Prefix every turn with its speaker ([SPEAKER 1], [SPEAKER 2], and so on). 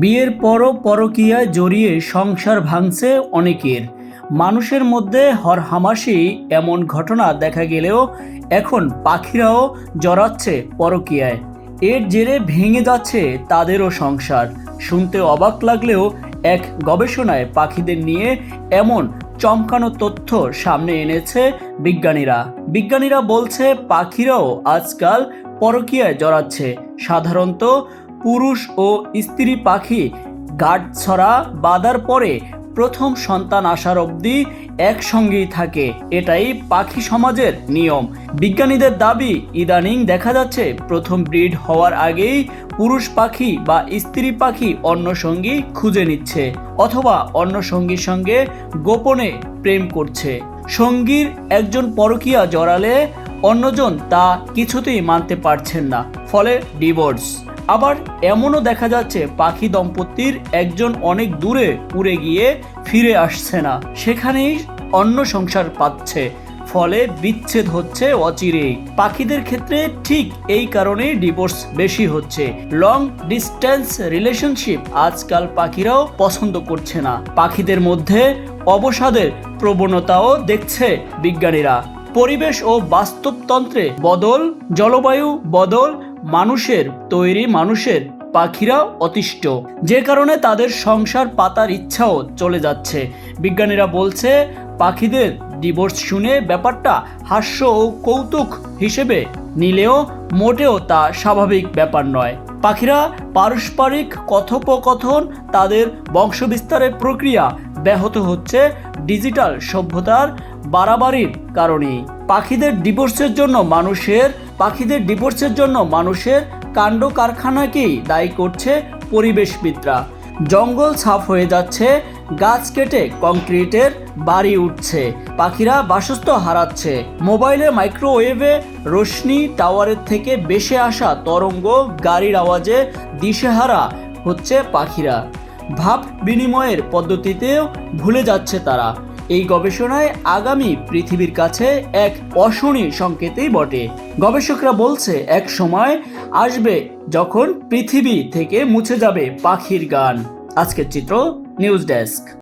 [SPEAKER 1] বিয়ের পরও পরকীয়ায় জড়িয়ে সংসার ভাঙছে অনেকের। মানুষের মধ্যে হরহামাশি এমন ঘটনা দেখা গেলেও এখন পাখিরাও জড়াচ্ছে পরকীয়ায়। এর জেরে ভেঙে যাচ্ছে তাদেরও সংসার। শুনতে অবাক লাগলেও এক গবেষণায় পাখিদের নিয়ে এমন চমকানো তথ্য সামনে এনেছে বিজ্ঞানীরা। বিজ্ঞানীরা বলছে, পাখিরাও আজকাল পরকীয়ায় জড়াচ্ছে। সাধারণত পুরুষ ও স্ত্রী পাখি গাঁটছড়া বাঁধার পরে প্রথম সন্তান আসার অবধি একসঙ্গেই থাকে। এটাই পাখি সমাজের নিয়ম। বিজ্ঞানীদের দাবি, ইদানিং দেখা যাচ্ছে প্রথম ব্রিড হওয়ার আগেই পুরুষ পাখি বা স্ত্রী পাখি অন্য সঙ্গী খুঁজে নিচ্ছে অথবা অন্য সঙ্গীর সঙ্গে গোপনে প্রেম করছে। সঙ্গীর একজন পরকীয়া জড়ালে অন্যজন তা কিছুতেই মানতে পারছেন না। ফলে ডিভোর্স আবার এমনও দেখা যাচ্ছে পাখি দম্পতির একজন অনেক দূরে উড়ে গিয়ে ফিরে আসছে না। সেখানেই অন্য সংসার পাচ্ছে, ফলে বিচ্ছেদ হচ্ছে অচিরেই। পাখিদের ক্ষেত্রে ঠিক এই কারণেই ডিভোর্স বেশি হচ্ছে। লং ডিস্টেন্স রিলেশনশিপ আজকাল পাখিরাও পছন্দ করছে না। পাখিদের মধ্যে অবসাদের প্রবণতাও দেখছে বিজ্ঞানীরা। পরিবেশ ও বাস্তবতন্ত্রে বদল, জলবায়ু বদল মানুষের তৈরি মানুষের পাখিরা অতিষ্ঠ। যে কারণে তাদের সংসার পাতার ইচ্ছাও চলে যাচ্ছে। বিজ্ঞানীরা বলছে, পাখিদের ডিভোর্স শুনে ব্যাপারটা হাস্য ও কৌতুক হিসেবে নিলেও মোটেও তা স্বাভাবিক ব্যাপার নয়। পাখিরা পারস্পরিক কথোপকথন, তাদের বংশবিস্তারের প্রক্রিয়া ব্যাহত হচ্ছে ডিজিটাল সভ্যতার বাড়াবাড়ির কারণেই। পাখিদের ডিভোর্সের জন্য মানুষের পাখিদের ডিভোর্সের জন্য মানুষের কাণ্ড কারখানাকেই দায়ী করছে পরিবেশবিদরা? জঙ্গল সাফ হয়ে যাচ্ছে, গাছ কেটে কংক্রিটের বাড়ি উঠছে, পাখিরা বাসস্থ হারাচ্ছে। মোবাইলে মাইক্রোওয়েভে রশ্মি টাওয়ারের থেকে বেশে আসা তরঙ্গ গাড়ির আওয়াজে দিশেহারা হচ্ছে পাখিরা। ভাব বিনিময়ের পদ্ধতিতেও ভুলে যাচ্ছে তারা। এই গবেষণায় আগামী পৃথিবীর কাছে এক অশনি সংকেতই বটে। গবেষকরা বলছে, এক সময় আসবে যখন পৃথিবী থেকে মুছে যাবে পাখির গান। আজকের চিত্র, নিউজ ডেস্ক।